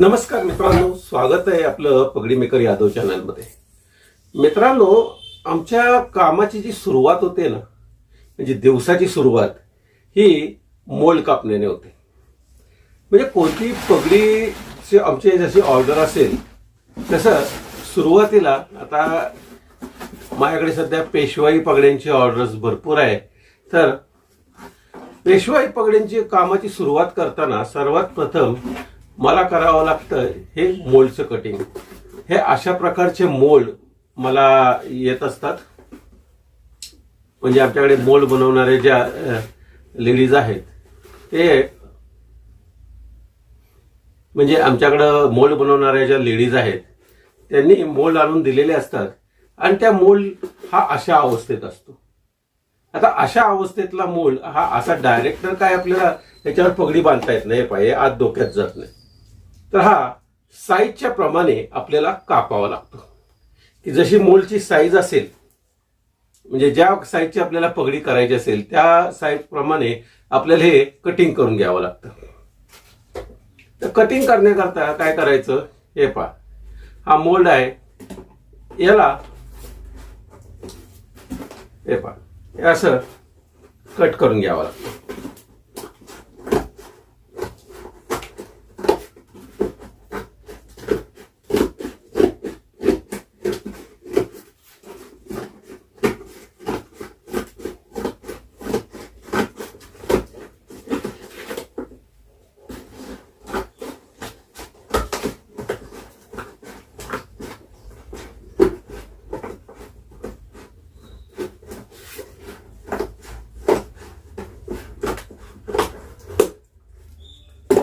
नमस्कार मित्रांनो स्वागत आहे आपलं पगडी मेकर यादव चॅनलमध्ये मित्रांनो आमच्या कामाची जी सुरुवात होते ना म्हणजे दिवसाची सुरुवात ही मोल कापण्याने होते. म्हणजे कोणती पगडीची आमची जशी ऑर्डर असेल तसं सुरुवातीला आता माझ्याकडे सध्या पेशवाई पगड्यांची ऑर्डर्स भरपूर आहे. तर पेशवाई पगड्यांची कामाची सुरुवात करताना सर्वात प्रथम मला करावं लागतं हे मोल्डचं कटिंग हे अशा प्रकारचे मोल्ड मला येत असतात. म्हणजे आमच्याकडे मोल्ड बनवणारे ज्या लेडीज आहेत ते म्हणजे आमच्याकडं मोल्ड बनवणाऱ्या ज्या लेडीज आहेत त्यांनी मोल्ड आणून दिलेले असतात. आणि त्या मोल्ड हा अशा अवस्थेत असतो. आता अशा अवस्थेतला मोल्ड हा असा डायरेक्टर काय आपल्याला त्याच्यावर पगडी बांधता येत नाही पाहिजे आत डोक्यात जात नाही. तर हा साईजच्या प्रमाणे आपल्याला कापावा लागतो. की जशी मोलची साईज असेल म्हणजे ज्या साईजची आपल्याला पगडी करायची असेल त्या साईज प्रमाणे आपल्याला हे कटिंग करून घ्यावं लागतं. तर कटिंग करण्याकरता काय करायचं? हे पहा. हा मोल्ड आहे. याला हे पहा. असं कट करून घ्यावं लागतं.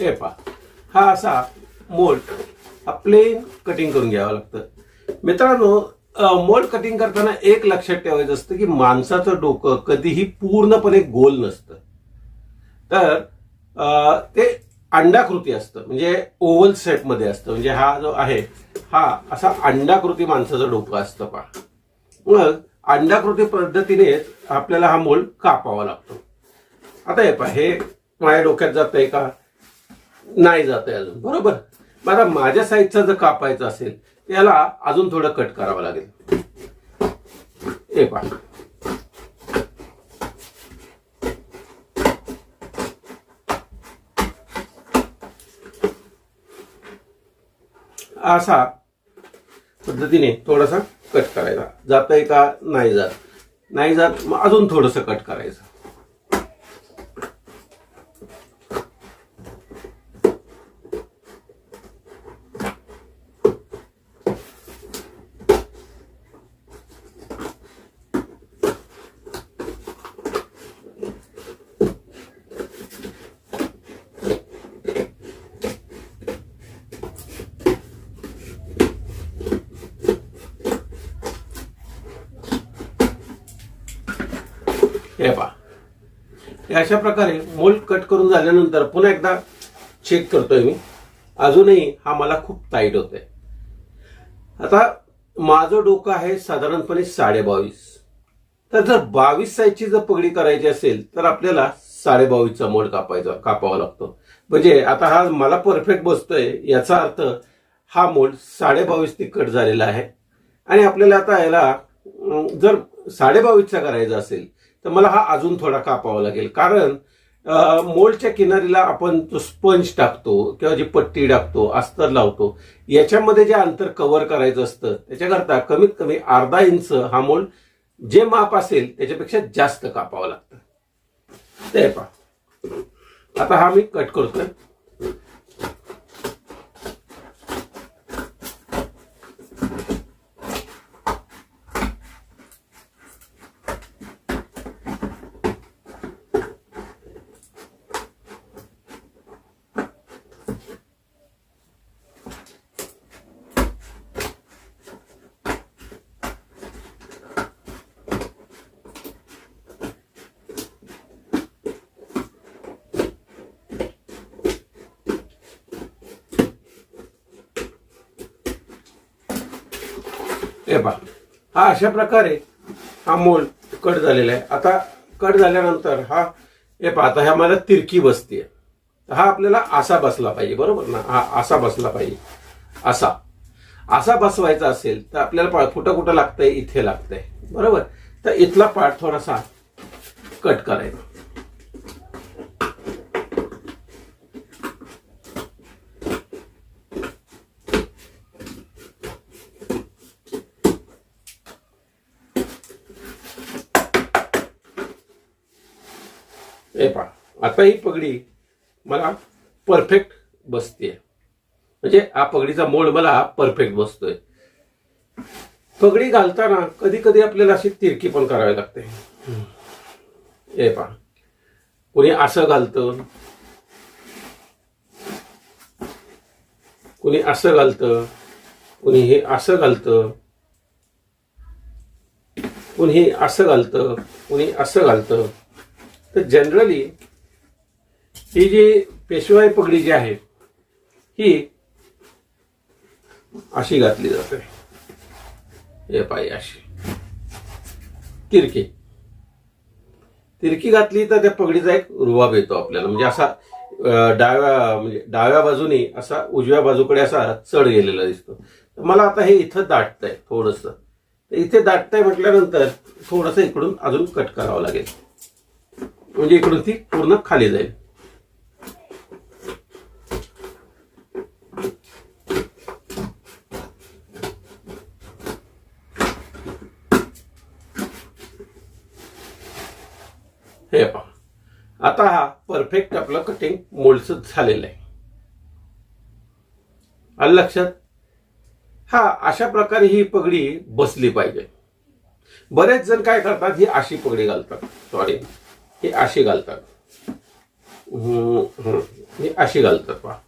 हे पहा हा असा मोल्ड हा प्लेन कटिंग करून घ्यावं लागतं. मित्रांनो मोल्ड कटिंग करताना एक लक्षात ठेवायचं असतं की माणसाचं डोकं कधीही पूर्णपणे गोल नसतं. तर ते अंडाकृती असतं म्हणजे ओव्हलमध्ये असतं म्हणजे हा जो आहे हा असा अंडाकृती माणसाचं डोकं असतं पहा. मग अंडाकृती पद्धतीनेच आपल्याला हा मोल्ड कापावा लागतो. आता हे पहा हे माझ्या डोक्यात जात आहे का? नाही जात आहे अजून. बरोबर? मला माझ्या साईजचा जर कापायचं असेल त्याला अजून थोडं कट करावं लागेल. हे पहा. असा पद्धतीने थोडासा कट करायचा. जात आहे का? नाही जात. नाही जात मग अजून थोडंसं कट करायचं हे पहा हे अशा प्रकारे मोल्ड कट करून झाल्यानंतर पुन्हा एकदा चेक करतोय मी. अजूनही हा मला खूप टाईट होतोय. आता माझं डोकं आहे साधारणपणे साडे बावीस तर जर बावीस साईजची जर पगडी करायची असेल तर आपल्याला साडे बावीसचा मोड कापायचा कापावा लागतो. म्हणजे आता हा मला परफेक्ट बसतोय याचा अर्थ हा मोड साडे बावीस कट झालेला आहे. आणि आपल्याला आता याला जर साडे बावीसचा करायचा असेल तर मला हा अजून थोडा कापावा लागेल. कारण अं, मोल्डच्या किनारीला आपण जो स्पंज टाकतो किंवा जी पट्टी टाकतो अस्तर लावतो याच्यामध्ये जे अंतर कव्हर करायचं असतं त्याच्याकरता कमीत कमी अर्धा इंच हा मोल्ड जे माप असेल त्याच्यापेक्षा जास्त कापावं लागतं. ते पहा. आता हा मी कट करतोय. हे पहा. हा अशा प्रकारे हा मोल कट झालेला आहे. आता कट झाल्यानंतर हा हे पहा आता ह्या मला तिरकी बसते आहे हा आपल्याला असा बसला पाहिजे बरोबर ना? हा असा बसला पाहिजे. असा असा बसवायचा असेल तर आपल्याला पा- कुठं कुठं लागतंय इथे लागतंय. बरोबर? तर इथला पार्ट थोडासा कट करायचा. हे पहा. आता ही पगडी मला परफेक्ट बसते म्हणजे हा पगडीचा मोड मला परफेक्ट बसतोय. पगडी घालताना कधी कधी आपल्याला अशी तिरकी पण करावी लागते. हे पहा. कुणी असं घालतं. कुणी असं घालतं. कुणी हे असं घालतं. कुणी असं घालतं. कुणी असं घालतं. तर जनरली ही जी पेशवाई पगडी जी आहे ही अशी घातली जाते. हे पाय अशी. तिरकी. तिरकी घातली तर त्या पगडीचा एक रुबाब येतो आपल्याला. म्हणजे असा डाव्या म्हणजे डाव्या बाजूने असा उजव्या बाजूकडे असा चढ गेलेला दिसतो. मला आता हे इथं दाटतंय थोडस. इथे दाटतंय म्हटल्यानंतर थोडंसं इकडून अजून कट करावं लागेल. म्हणजे इकडून ती पूर्ण खाली जाईल. हे पहा. आता हा परफेक्ट आपलं कटिंग मोल्डच झालेलं आहे. आलं लक्षात? हा अशा प्रकारे ही पगडी बसली पाहिजे. बरेच जण काय करतात ही अशी पगडी घालतात. सॉरी ही अशी घालतात. हम्म, हम्म. ही अशी घालतात पहा.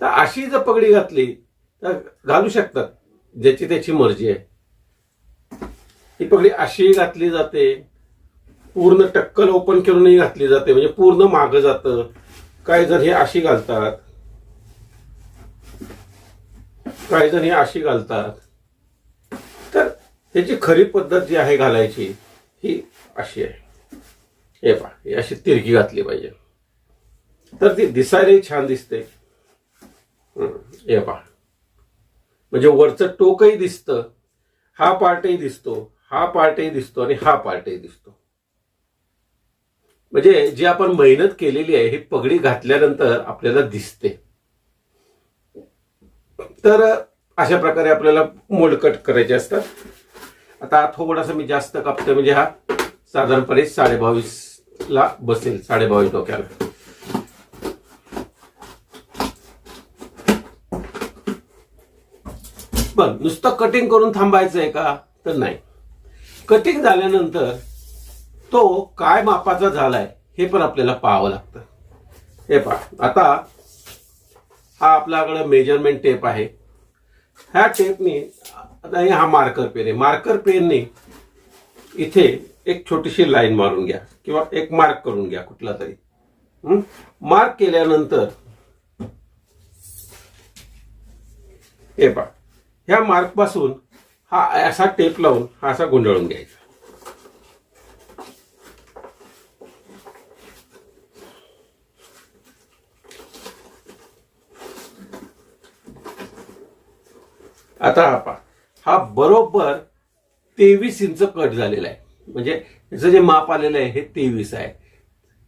तर अशी जर पगडी घातली तर घालू शकतात ज्याची त्याची मर्जी आहे. ही पगडी अशी घातली जाते पूर्ण टक्कल ओपन करूनही घातली जाते म्हणजे पूर्ण मागं जातं. काही जण हे अशी घालतात काही जण हे अशी घालतात तर ह्याची खरी पद्धत जी आहे घालायची ही अशी आहे. हे पहा ही अशी तिरकी घातली पाहिजे. तर ती दिसायलाही छान दिसते. हे पहा. म्हणजे वरचं टोकही दिसतं हा पार्टही दिसतो हा पार्टही दिसतो आणि हा पार्टही दिसतो. म्हणजे जी आपण मेहनत केलेली आहे ही पगडी घातल्यानंतर आपल्याला दिसते. तर अशा प्रकारे आपल्याला मोल्ड कट करायचे असतात. आता थोडासा मी जास्त कापतोय म्हणजे हा साधारणपणे साडेबावीस ला बसेल साडेबावीस डोक्याला पण नुसतं कटिंग करून थांबायचं आहे का? तर नाही. कटिंग झाल्यानंतर तो काय मापाचा झालाय हे पण आपल्याला पाहावं लागतं. हे पहा आता हा आपल्याकडे मेजरमेंट टेप आहे. ह्या टेपनी आता हे हा मार्कर पेन आहे. मार्कर पेनने इथे एक छोटीशी लाईन मारून घ्या किंवा एक मार्क करून घ्या कुठला तरी. मार्क केल्यानंतर हे पहा ह्या मार्कपासून हा असा टेप लावून हा असा गुंडाळून घ्यायचा. आता हा पा हा बरोबर तेवीस इंच कट झालेला आहे. म्हणजे याचं जे माप आलेलं आहे हे तेवीस आहे.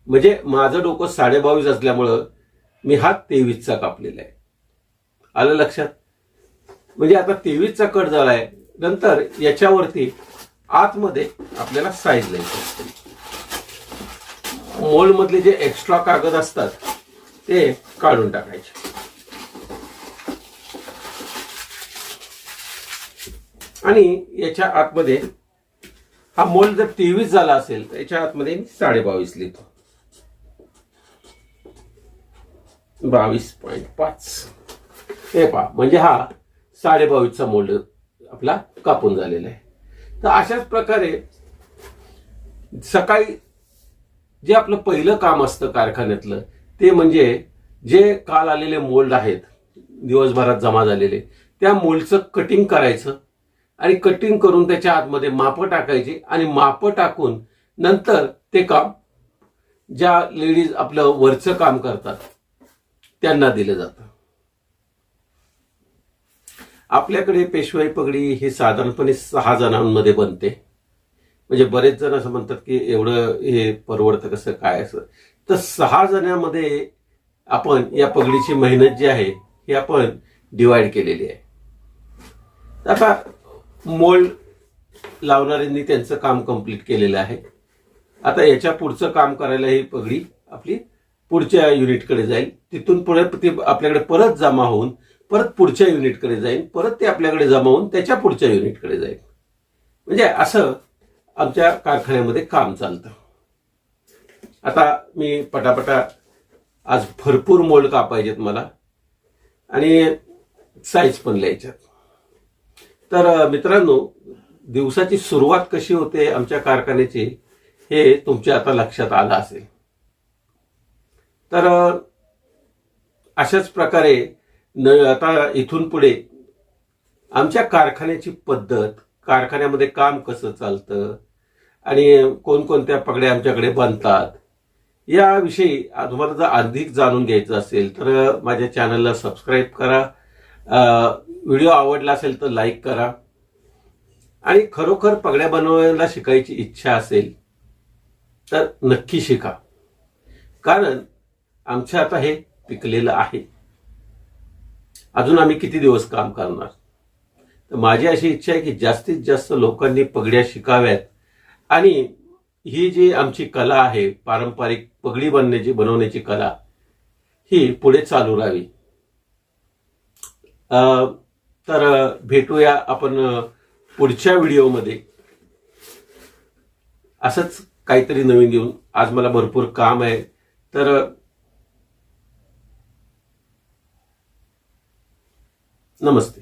म्हणजे माझं डोकं साडेबावीस असल्यामुळं मी हा तेवीसचा कापलेला आहे. आलं लक्षात? म्हणजे आता तेवीसचा कट झाला आहे नंतर याच्यावरती आतमध्ये आपल्याला साईज लिहायची असते. मधले जे एक्स्ट्रा कागद असतात ते काढून टाकायचे. आणि याच्या आतमध्ये हा मोल्ड जर तेवीस झाला असेल तर याच्या आतमध्ये मी साडेबावीस लिहितो. बावीस पॉईंट पाच. हे पहा म्हणजे हा साडेबावीसचा मोल्ड आपला कापून झालेला आहे. तर अशाच प्रकारे सकाळी जे आपलं पहिलं काम असतं कारखान्यातलं ते म्हणजे जे काल आलेले मोल्ड आहेत दिवसभरात जमा झालेले त्या मोल्डचं कटिंग करायचं आणि कटिंग करून त्याच्या आतमध्ये मापं टाकायची आणि मापं टाकून नंतर ते काम ज्या लेडीज आपलं वरचं काम करतात त्यांना दिलं जातं. आपल्याकडे पेशवाई पगडी ही साधारणपणे सहा जणांमध्ये बनते. म्हणजे बरेच जण असं म्हणतात की एवढं हे परवडतं कसं काय असं. तर सहा जणांमध्ये आपण या पगडीची मेहनत जी आहे ही आपण डिवाइड केलेली आहे. आता मोल्ड लावणाऱ्यांनी त्यांचं काम कंप्लीट केलेलं आहे. आता याच्या पुढचं काम करायला ही पगडी आपली पुढच्या युनिटकडे जाईल. तिथून पुढे ते आपल्याकडे परत जमा होऊन परत पुढच्या युनिटकडे जाईल. परत ते आपल्याकडे जमा होऊन त्याच्या पुढच्या युनिटकडे जाईल. म्हणजे असं आमच्या कारखान्यामध्ये काम चालतं. आता मी पटापटा आज भरपूर मोल्ड कापायचेत मला. आणि साईज पण लिहायच्यात. तर मित्रांनो दिवसाची सुरुवात कशी होते आमच्या कारखान्याची हे तुमच्या आता लक्षात आलं असेल. तर अशाच प्रकारे न आता इथून पुढे आमच्या कारखान्याची पद्धत कारखान्यामध्ये काम कसं चालतं आणि कोणकोणत्या पगड्या आमच्याकडे बनतात याविषयी तुम्हाला जर अधिक जाणून घ्यायचं असेल तर माझ्या चॅनलला सबस्क्राईब करा व्हिडिओ आवडला असेल तर लाईक करा. आणि खरोखर पगड्या बनवायला शिकायची इच्छा असेल तर नक्की शिका. कारण आमचं आता हे पिकलेलं आहे. अजून आम्ही किती दिवस काम करणार? तर माझी अशी इच्छा आहे की जास्तीत जास्त लोकांनी पगड्या शिकाव्यात. आणि ही जी आमची कला आहे पारंपरिक पगडी बनण्याची बनवण्याची कला ही पुढे चालू राहावी. तर भेटूया आपण पुढच्या व्हिडिओमध्ये. असंच काहीतरी नवीन घेऊन. आज मला भरपूर काम आहे. तर नमस्ते.